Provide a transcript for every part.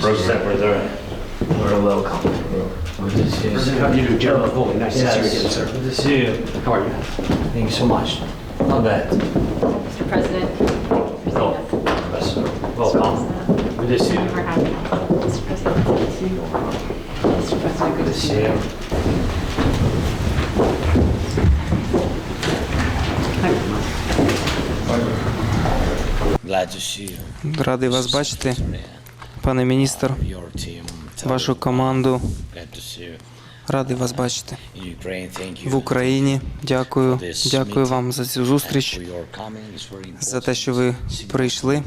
Secretary, you're welcome. Good to see you. President, how do you do? General Foley, nice to see you again, Yes, sir. good to see you. How are you? Thank you so much. Not bad. Mr. President, Oh, yes, sir. Welcome. Good to see you. We're happy. Mr. President, good to see you. Mr. President, Good to see you. Glad to see you. Радий вас бачити, Пане міністр, вашу команду. Радий вас бачити в Україні. Дякую, дякую вам за цю зустріч, за те, що ви прийшли.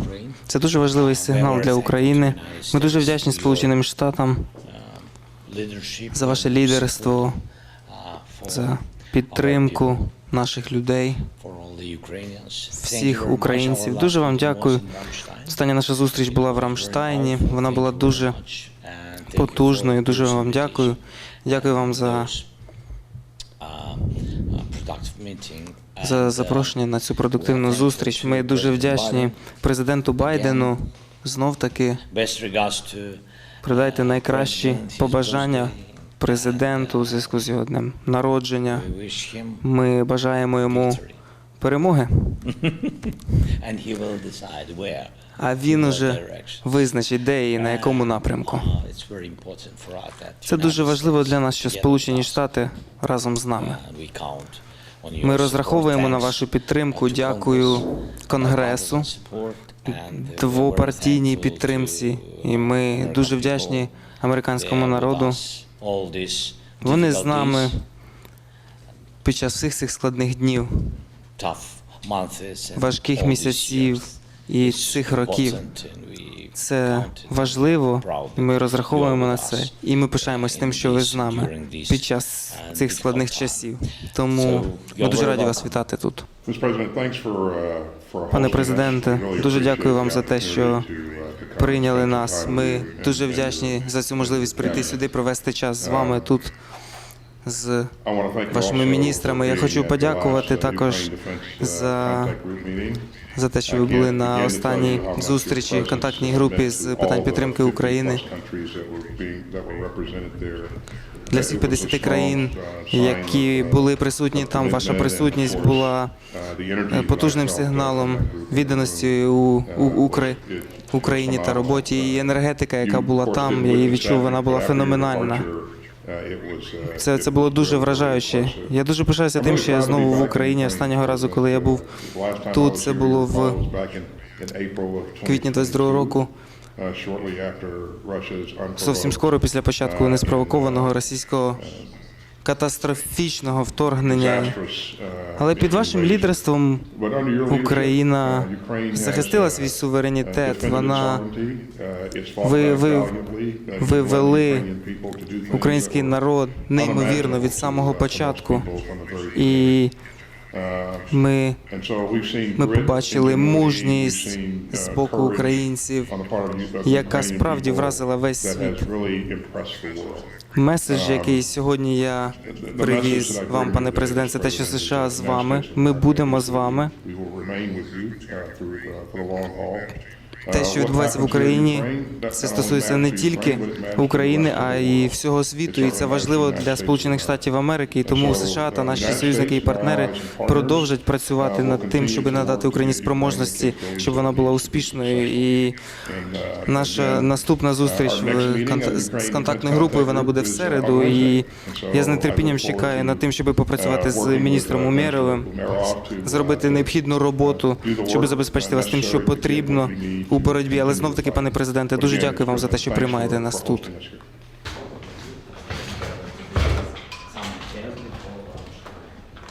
Це дуже важливий сигнал для України. Ми дуже вдячні Сполученим Штатам за ваше лідерство, за підтримку наших людей, всіх українців. Дуже вам дякую. Остання наша зустріч була в Рамштайні. Вона була дуже потужною. Дуже вам дякую. Дякую вам за, uh, за uh, запрошення на цю продуктивну зустріч. Ми дуже вдячні президенту Байдену. Знов таки передайте найкращі побажання президенту у зв'язку з його днем народження. Ми бажаємо йому перемоги, а він уже визначить, де і на якому напрямку. Uh, that Це дуже важливо для нас, що Сполучені. Штати разом з нами. Your Ми розраховуємо на вашу підтримку. Дякую Конгресу, двопартійній підтримці, і ми дуже вдячні американському народу. Вони з нами під час всіх цих складних днів, важких місяців і цих років. Це важливо, і ми розраховуємо на це. І ми пишаємось тим, що ви з нами під час цих складних часів. Тому ми дуже раді вас вітати тут. Uh, Пане президенте, дуже дякую вам за те, що прийняли нас. Ми дуже вдячні за цю можливість прийти сюди, провести час з вами тут з вашими міністрами. Я хочу подякувати uh, також uh, за за те, що ви були на останній зустрічі в контактній групі з питань підтримки України для всіх 50 країн, які були присутні там. Ваша присутність була е, потужним сигналом відданості у, у Укра- Україні та роботі. І енергетика, яка була там, я її відчув, вона була феноменальна. Це, це було дуже вражаюче. Я дуже пишаюся тим, що я знову в Україні. Останнього разу, коли я був тут, це було в квітні 22 року. Зовсім скоро після початку неспровокованого російського катастрофічного вторгнення. Але під вашим лідерством Україна захистила свій суверенітет. Вона ви, ви, ви вели український народ неймовірно від самого початку. І ми, ми побачили мужність з боку українців, яка справді вразила весь світ. Меседж, який сьогодні я привіз вам, пане президент, це те, що США з вами. Ми будемо з вами. Те, що відбувається в Україні, це стосується не тільки України, а й всього світу. І це важливо для Сполучених Штатів Америки. І тому США та наші союзники і партнери продовжать працювати над тим, щоб надати Україні спроможності, щоб вона була успішною. І наша наступна зустріч в конта- з контактною групою вона буде в середу. І я з нетерпінням чекаю над тим, щоб попрацювати з міністром Умєровим, зробити необхідну роботу, щоб забезпечити вас тим, що потрібно у боротьбі. Але знов таки, пане президенте, дуже дякую вам за те, що приймаєте нас тут.